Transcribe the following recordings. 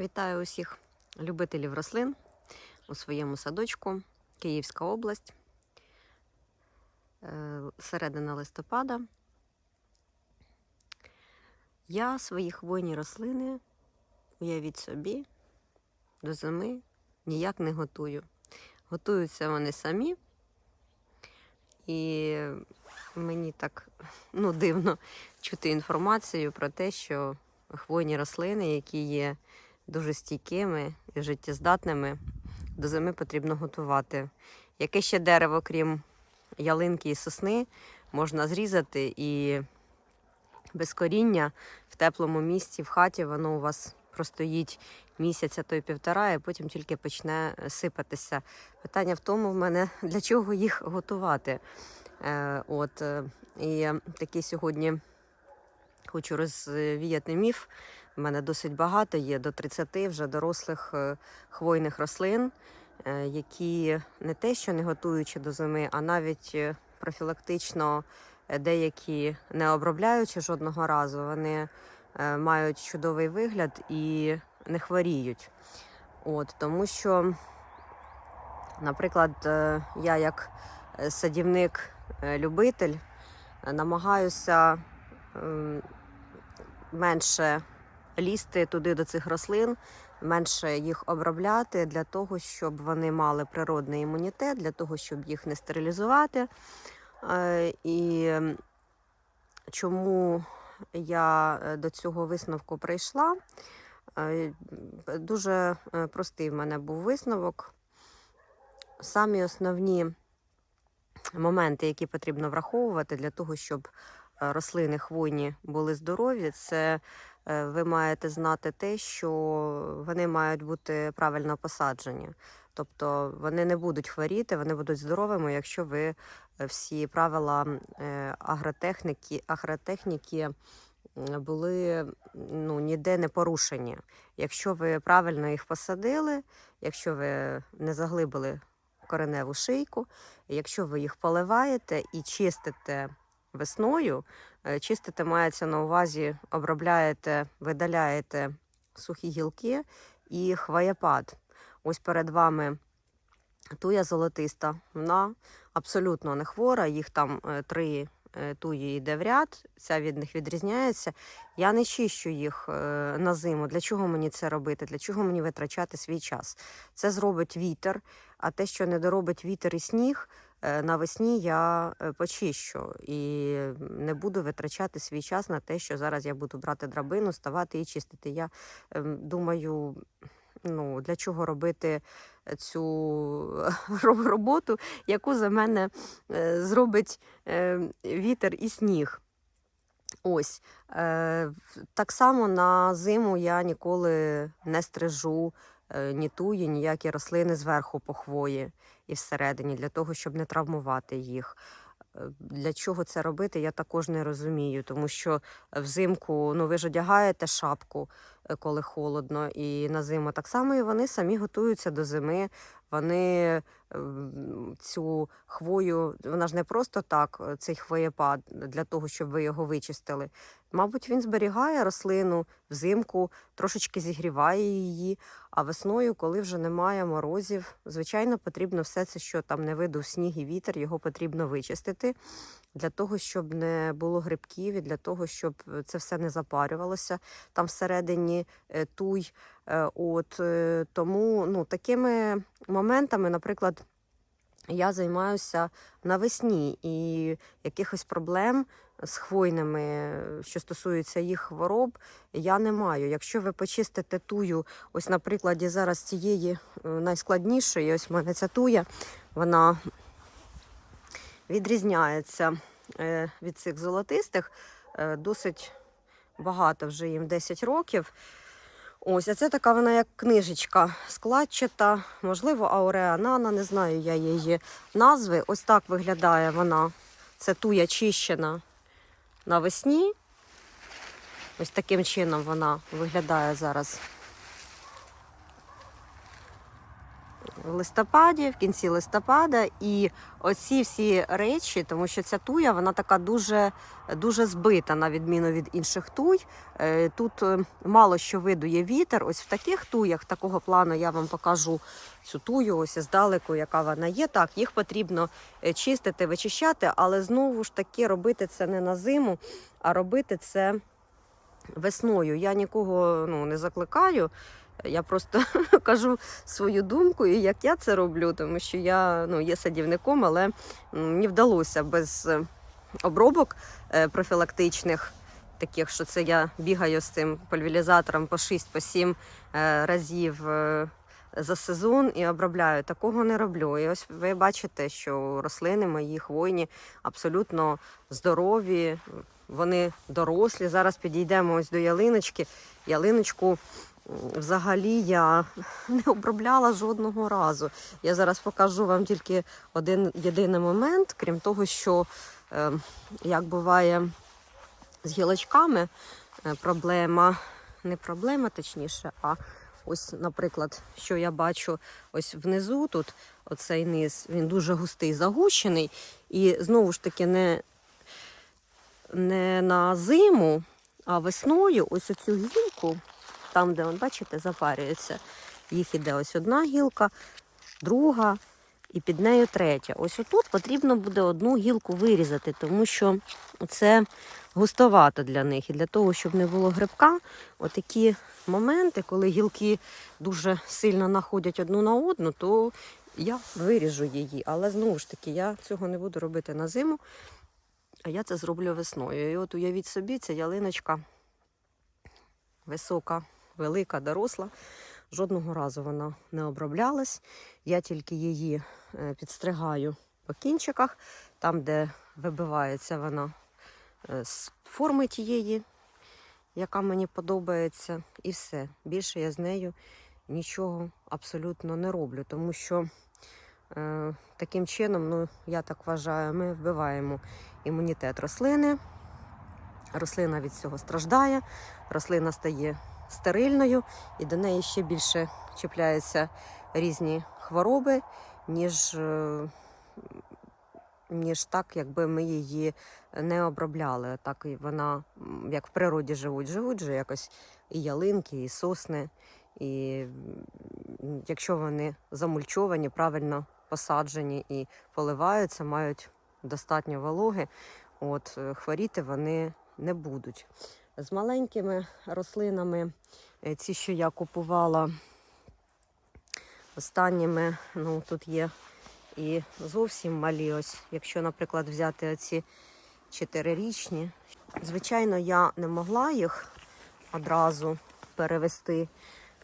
Вітаю усіх любителів рослин у своєму садочку, Київська область, Е, середина листопада. Я свої хвойні рослини, уявіть собі, до зими ніяк не готую. Готуються вони самі, і мені так ну, дивно чути інформацію про те, що хвойні рослини, які є дуже стійкими і життєздатними, до зими потрібно готувати. Яке ще дерево, крім ялинки і сосни, можна зрізати і без коріння в теплому місці в хаті воно у вас простоїть місяця то й півтора, і потім тільки почне сипатися. Питання в тому в мене для чого їх готувати. Е, от, е, і такий сьогодні хочу розвіяти міф. У мене досить багато є до 30 вже дорослих е, хвойних рослин, е, які не те, що не готуючи до зими, а навіть е, профілактично деякі не обробляючи жодного разу, вони мають чудовий вигляд і не хворіють. От, тому що, наприклад, я як садівник-любитель намагаюся менше лізти туди до цих рослин, менше їх обробляти для того, щоб вони мали природний імунітет, для того, щоб їх не стерилізувати. Е, І чому я е, до цього висновку прийшла? Е, Дуже простий в мене був висновок. Самі основні моменти, які потрібно враховувати для того, щоб рослини хвойні були здорові, це ви маєте знати те, що вони мають бути правильно посаджені. Тобто вони не будуть хворіти, вони будуть здоровими, якщо ви е, всі правила е, агротехніки, агротехніки були ну, ніде не порушені. Якщо ви правильно їх посадили, якщо ви не заглибили кореневу шийку, якщо ви їх поливаєте і чистите весною, е, чистите мається на увазі, обробляєте, видаляєте сухі гілки і хвоєпад. Ось перед вами туя золотиста. Вона абсолютно не хвора, їх там е, три е, туї йде в ряд, ця від них відрізняється. Я не чищу їх е, на зиму. Для чого мені це робити? Для чого мені витрачати свій час? Це зробить вітер, а те, що не доробить вітер і сніг, е, навесні я е, почищу і не буду витрачати свій час на те, що зараз я буду брати драбину, ставати і чистити. Я ем, думаю, ну для чого робити цю роботу, яку за мене е, зробить е, вітер і сніг. Ось е, так само на зиму я ніколи не стрижу е, ні туї, ніякі рослини зверху по хвої і всередині, для того, щоб не травмувати їх. Е, Для чого це робити, я також не розумію, тому що взимку ну, ви ж одягаєте шапку, е, коли холодно, і на зиму так само і вони самі готуються до зими. Вони цю хвою, вона ж не просто так, е, цей хвоєпад для того, щоб ви його вичистили. Мабуть, він зберігає рослину взимку, трошечки зігріває її. А весною, коли вже немає морозів, звичайно, потрібно все це, що там не видув сніг і вітер, його потрібно вичистити для того, щоб не було грибків, і для того, щоб це все не запарювалося там всередині е, туй. Е, От е, тому ну, такими моментами, наприклад, я займаюся навесні і якихось проблем з хвойними, що стосується їх хвороб, я не маю. Якщо ви почистите тую, ось на прикладі зараз цієї е, найскладнішої, ось в мене ця туя, вона відрізняється е, від цих золотистих. Е, Досить багато вже їм 10 років. Ось, а це така вона як книжечка складчата, можливо, ауреанана, не знаю я її назви. Ось так виглядає вона. Це туя чищена навесні. Ось таким чином вона виглядає зараз. В листопаді, в кінці листопада. І оці всі речі, тому що ця туя вона така дуже, дуже збита, на відміну від інших туй. Е, Тут е, мало що видує вітер. Ось в таких туях, такого плану я вам покажу цю тую, ось здалеку, яка вона є. Так, їх потрібно е, чистити, вичищати, але знову ж таки робити це не на зиму, а робити це весною. Я нікого ну, не закликаю. Я просто кажу свою думку і як я це роблю, тому що я ну, є садівником, але мені вдалося без е, обробок е, профілактичних, таких, що це я бігаю з цим пульверізатором по 6-7 разів е, за сезон і обробляю. Такого не роблю. І ось ви бачите, що рослини мої хвойні абсолютно здорові, вони дорослі. Зараз підійдемо ось до ялиночки. Ялиночку взагалі я не обробляла жодного разу. Я зараз покажу вам тільки один єдиний момент, крім того, що е, як буває з гілочками, е, проблема, не проблема, точніше, а ось, наприклад, що я бачу ось внизу тут, оцей низ, він дуже густий, загущений, і знову ж таки не, не на зиму, а весною ось оцю гілку, там, де, он, бачите, запарюється, їх іде ось одна гілка, друга і під нею третя. Ось отут потрібно буде одну гілку вирізати, тому що це густовато для них. І для того, щоб не було грибка, отакі моменти, коли гілки дуже сильно находять одну на одну, то я виріжу її. Але знову ж таки, я цього не буду робити на зиму, а я це зроблю весною. І от уявіть собі, ця ялиночка висока, велика, доросла. Жодного разу вона не оброблялась. Я тільки її е, підстригаю по кінчиках, там, де вибивається вона е, з форми тієї, яка мені подобається, і все. Більше я з нею нічого абсолютно не роблю, тому що е, таким чином, ну, я так вважаю, ми вбиваємо імунітет рослини. Рослина від цього страждає, рослина стає стерильною, і до неї ще більше чіпляються різні хвороби, ніж, е, ніж так, якби ми її не обробляли. Так і вона, як в природі живуть, живуть же якось і ялинки, і сосни. І якщо вони замульчовані, правильно посаджені і поливаються, мають достатньо вологи, от е, хворіти вони не будуть. З маленькими рослинами, е, ці, що я купувала останніми, ну тут є і зовсім малі. Ось, якщо, наприклад, взяти оці чотирирічні, звичайно, я не могла їх одразу перевести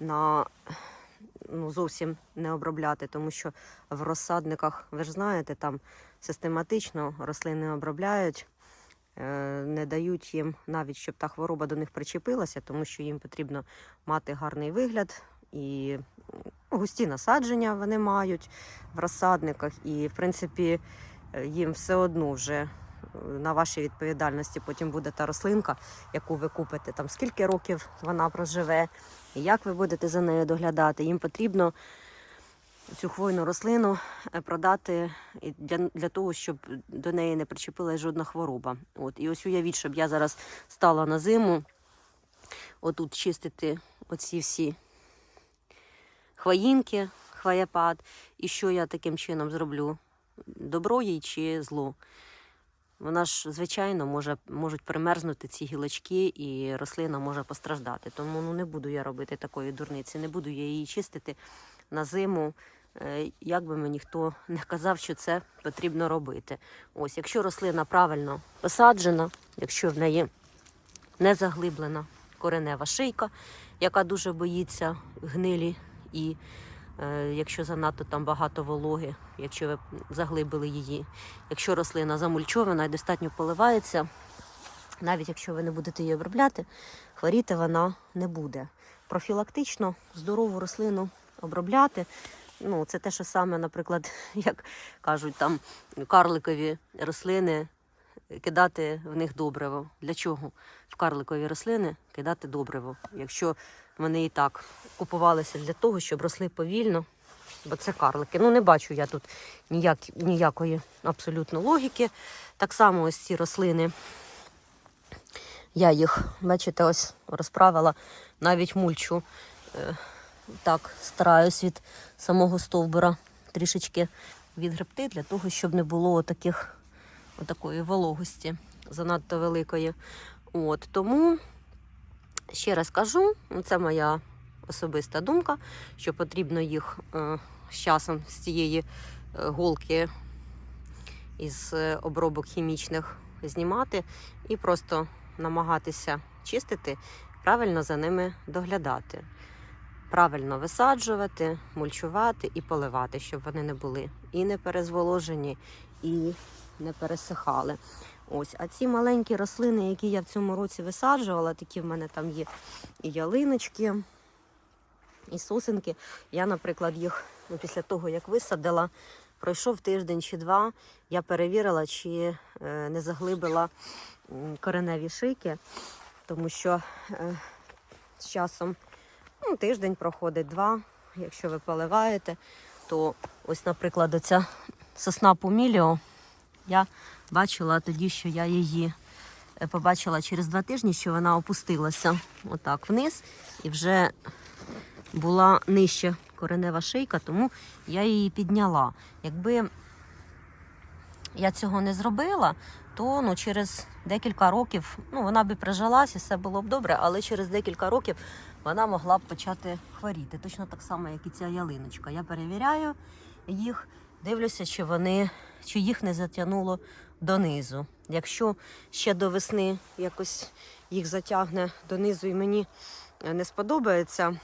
на ну, зовсім не обробляти, тому що в розсадниках, ви ж знаєте, там систематично рослини обробляють не дають їм навіть, щоб та хвороба до них причепилася, тому що їм потрібно мати гарний вигляд і густі насадження вони мають в розсадниках, і в принципі е, їм все одно вже е, на вашій відповідальності потім буде та рослинка, яку ви купите, там скільки років вона проживе, і як ви будете за нею доглядати. Їм потрібно цю хвойну рослину е, продати для, для того, щоб до неї не причепилась жодна хвороба. От. І ось уявіть, щоб я зараз стала на зиму, отут чистити оці всі хвоїнки, хвояпад, і що я таким чином зроблю? Добро їй чи зло? Вона ж, звичайно, може, можуть примерзнути ці гілочки, і рослина може постраждати. Тому ну, не буду я робити такої дурниці, не буду я її чистити на зиму. Е, Як би мені хто не казав, що це потрібно робити. Ось, якщо рослина правильно посаджена, якщо в неї не заглиблена коренева шийка, яка дуже боїться гнилі, і е, якщо занадто там багато вологи, якщо ви заглибили її, якщо рослина замульчована і достатньо поливається, навіть якщо ви не будете її обробляти, хворіти вона не буде. Профілактично здорову рослину обробляти. Ну, це те, що саме, наприклад, як кажуть, там карликові рослини кидати в них добриво. Для чого в карликові рослини кидати добриво? Якщо вони і так купувалися для того, щоб росли повільно, бо це карлики. Ну, не бачу я тут ніяк, ніякої абсолютно логіки. Так само ось ці рослини. Я їх, бачите, ось розправила навіть мульчу. Так, стараюсь від самого стовбура трішечки відгребти для того, щоб не було таких отакої вологості занадто великої. От, тому ще раз кажу, це моя особиста думка, що потрібно їх е, з часом з цієї е, голки із е, обробок хімічних знімати і просто намагатися чистити, правильно за ними доглядати. Правильно висаджувати, мульчувати і поливати, щоб вони не були і не перезволожені, і не пересихали. Ось, а ці маленькі рослини, які я в цьому році висаджувала, такі в мене там є і ялиночки, і сосенки. Я, наприклад, їх ну, після того, як висадила, пройшов тиждень чи два, я перевірила, чи е, не заглибила кореневі шийки, тому що е, з часом ну, тиждень проходить два. Якщо ви поливаєте, то ось, наприклад, оця сосна Пуміліо, я бачила тоді, що я її е, побачила через два тижні, що вона опустилася отак вниз і вже була нижче коренева шийка, тому я її підняла. Якби я цього не зробила, то ну, через декілька років ну, вона би прижилась і все було б добре, але через декілька років вона могла б почати хворіти. Точно так само, як і ця ялиночка. Я перевіряю їх, дивлюся, чи вони, чи їх не затягнуло донизу. Якщо ще до весни якось їх затягне донизу і мені е, не сподобається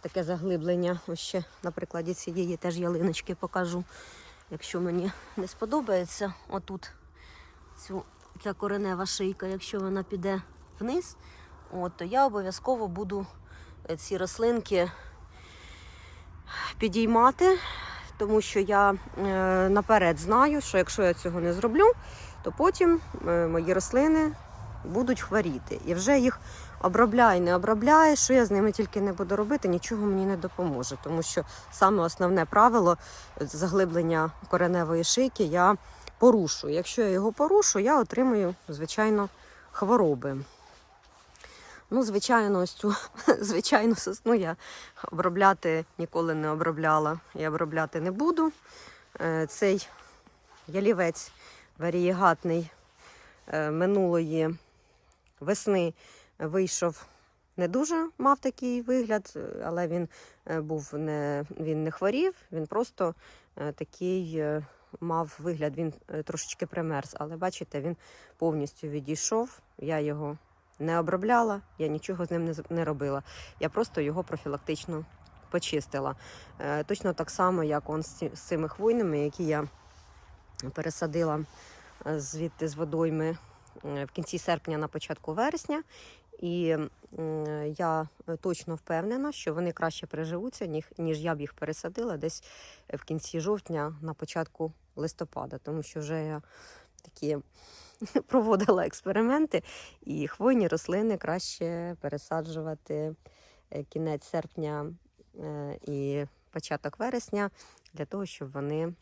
таке заглиблення, ось ще на прикладі цієї теж ялиночки покажу. Якщо мені не сподобається отут цю, ця коренева шийка, якщо вона піде вниз, от, то я обов'язково буду е, ці рослинки підіймати, тому що я е, наперед знаю, що якщо я цього не зроблю, то потім е, мої рослини будуть хворіти. І вже їх обробляй, не обробляй, що я з ними тільки не буду робити, нічого мені не допоможе. Тому що саме основне правило заглиблення кореневої шийки я порушу. Якщо я його порушу, я отримую, звичайно, хвороби. Ну, звичайно, ось цю звичайну сосну я обробляти ніколи не обробляла і обробляти не буду. Е, Цей ялівець варієгатний е, минулої весни вийшов не дуже мав такий вигляд, е, але він був не він не хворів, він просто такий мав вигляд, він трошечки примерз. Але бачите, він повністю відійшов. Я його не обробляла, я нічого з ним не, робила. Я просто його профілактично почистила. Е, Точно так само, як он з цими хвойними, які я пересадила е, звідти з водойми е, в кінці серпня на початку вересня. І я точно впевнена, що вони краще приживуться, ніж, ніж я б їх пересадила десь в кінці жовтня, на початку листопада, тому що вже я такі проводила експерименти, і хвойні рослини краще пересаджувати е, кінець серпня е, і початок вересня для того, щоб вони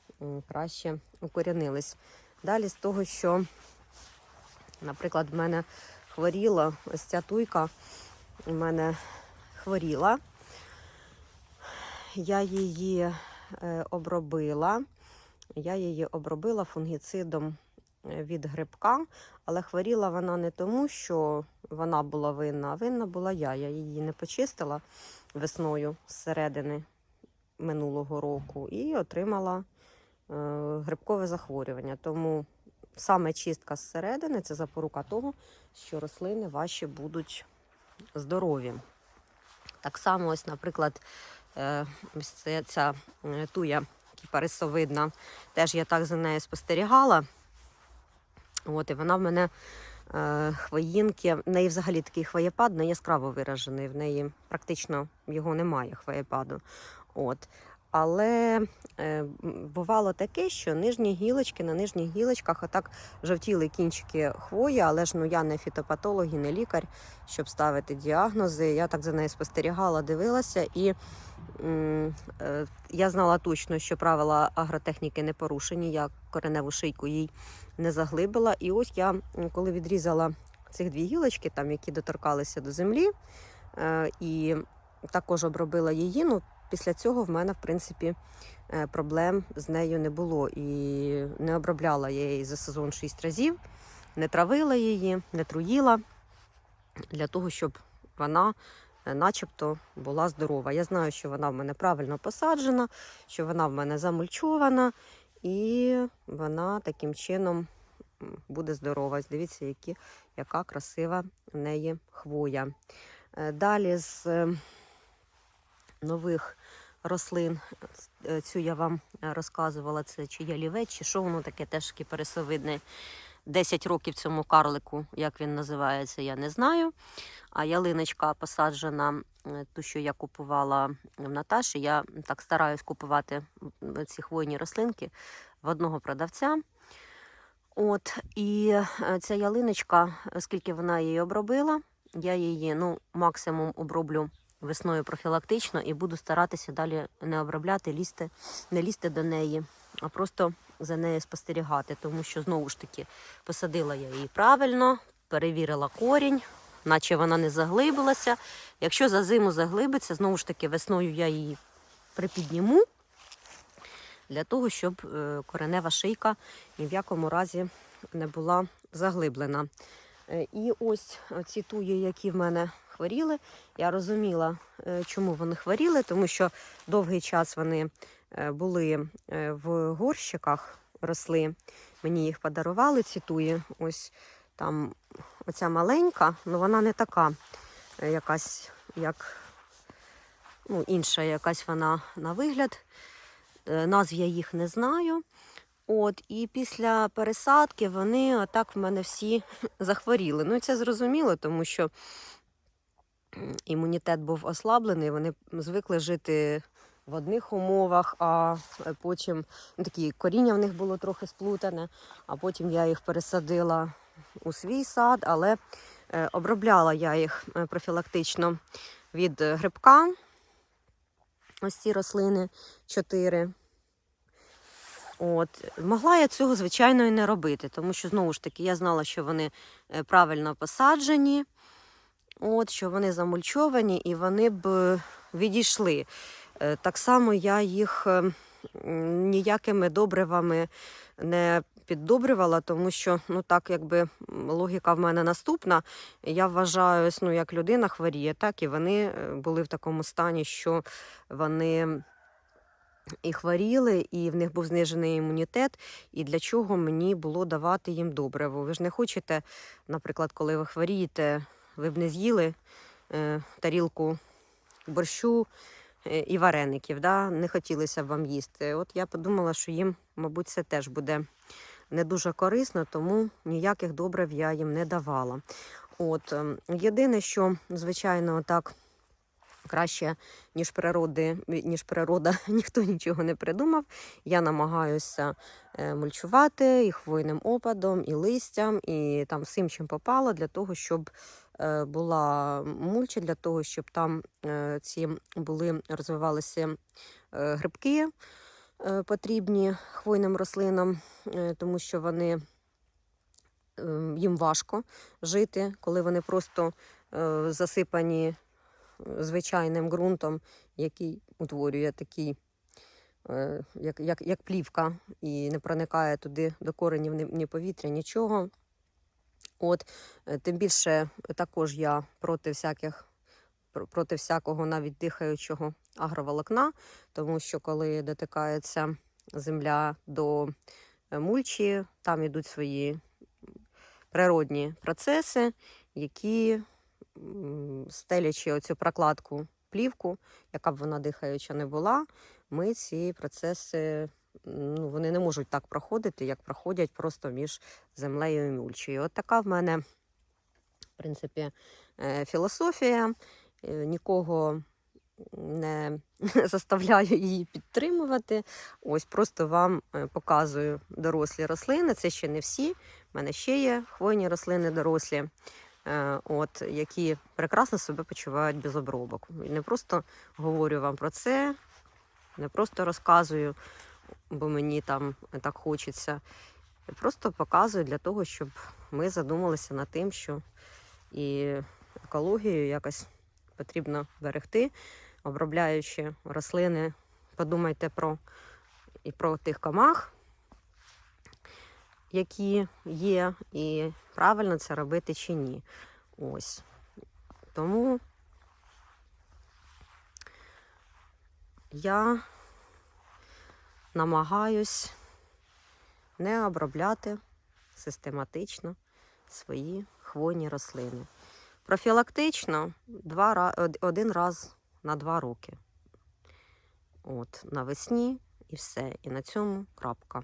краще укорінились. Далі з того, що, наприклад, в мене хворіла ось ця туйка, у мене хворіла. Я її е, обробила. Я її обробила фунгіцидом від грибка, але хворіла вона не тому, що вона була винна, а винна була я. Я її не почистила весною зсередини минулого року і отримала е, грибкове захворювання. Тому саме чистка зсередини це запорука того, що рослини ваші будуть здорові. Так само, ось, наприклад, е, ось це, ця е, туя кіпарисовидна, теж я так за нею спостерігала. От, і вона в мене е, хвоїнки, в неї взагалі такий хвоєпад не яскраво виражений, в неї практично його немає хвоєпаду. От. Але е, бувало таке, що нижні гілочки на нижніх гілочках отак жовтіли кінчики хвої, але ж ну я не фітопатолог і не лікар, щоб ставити діагнози. Я так за нею спостерігала, дивилася і. е, Я знала точно, що правила агротехніки не порушені. Я кореневу шийку їй не заглибила. І ось я, коли відрізала цих дві гілочки, там, які доторкалися до землі, е, і також обробила її. Ну, після цього в мене, в принципі, е, проблем з нею не було. І не обробляла я її за сезон шість разів, не травила її, не труїла для того, щоб вона. е, Начебто була здорова. Я знаю, що вона в мене правильно посаджена, що вона в мене замульчована, і вона таким чином буде здорова. Дивіться, які, яка красива в неї хвоя. Е, Далі з нових рослин, е, цю я вам е, розказувала, це чи ялівець, чи що воно таке теж таки пересовидне. 10 років цьому карлику, як він називається, я не знаю. А ялиночка посаджена, ту, що я купувала в Наташі. Я так стараюсь купувати ці хвойні рослинки в одного продавця. От, і е, ця ялиночка, оскільки вона її обробила, я її ну, максимум оброблю весною профілактично і буду старатися далі не обробляти, лізти, не лізти до неї, а просто за нею спостерігати. Тому що знову ж таки посадила я її правильно, перевірила корінь, наче вона не заглибилася. Якщо за зиму заглибиться, знову ж таки весною я її припідніму для того, щоб е, коренева шийка ні в якому разі не була заглиблена. Е, І ось ці туї, які в мене хворіли, я розуміла, е, чому вони хворіли, тому що довгий час вони е, були е, в горщиках, росли. Мені їх подарували, ці туї. Ось там оця маленька, але вона не така якась, як ну, інша якась вона на вигляд. Назв я їх не знаю. От, і після пересадки вони отак в мене всі захворіли. Ну, це зрозуміло, тому що імунітет був ослаблений, вони звикли жити в одних умовах, а е, потім ну, такі коріння в них було трохи сплутане, а потім я їх пересадила у свій сад, але е, обробляла я їх е, профілактично від грибка. Ось ці рослини чотири. От. Могла я цього, звичайно, і не робити, тому що, знову ж таки, я знала, що вони правильно посаджені, от, що вони замульчовані і вони б е, відійшли. Е, Так само я їх е, ніякими добривами не піддобрювала, тому що ну так якби логіка в мене наступна. Я вважаю, ну, як людина хворіє, так і вони були в такому стані, що вони і хворіли, і в них був знижений імунітет. І для чого мені було давати їм добриво? Ви ж не хочете, наприклад, коли ви хворієте, ви б не з'їли е, тарілку борщу е, і вареників, да? не хотілося б вам їсти. От я подумала, що їм, мабуть, це теж буде не дуже корисно, тому ніяких добрив я їм не давала. От, ем, єдине, що, звичайно, так краще, ніж природи, ніж природа, ніхто нічого не придумав. Я намагаюся е, мульчувати і хвойним опадом, і листям, і там всім, чим попало, для того, щоб була мульча, для того, щоб там е, ці були, розвивалися е, грибки е, потрібні хвойним рослинам, е, тому що вони е, їм важко жити, коли вони просто е, засипані е, звичайним ґрунтом, який утворює такий, е, як, як, як плівка, і не проникає туди до коренів ні, ні повітря, нічого. От, е, тим більше також я проти всяких проти всякого навіть дихаючого агроволокна, тому що коли дотикається земля до е, мульчі, там йдуть свої природні процеси, які стелячи оцю прокладку плівку, яка б вона дихаюча не була, ми ці процеси ну, вони не можуть так проходити, як проходять просто між землею і мульчею. От така в мене, в принципі, е, філософія. Е, Нікого не заставляю її підтримувати. Ось просто вам е, показую дорослі рослини. Це ще не всі. У мене ще є хвойні рослини дорослі, от, які прекрасно себе почувають без обробок. І Не просто говорю вам про це, не просто розказую, бо мені там так хочеться. Я Просто показую для того, щоб ми задумалися над тим, що і екологію якось потрібно берегти, обробляючи рослини. Подумайте про і про тих комах, які є, і правильно це робити чи ні. Ось. Тому я намагаюсь не обробляти систематично свої хвойні рослини. Профілактично два, ра- один раз на два роки. От, навесні і все. І на цьому крапка.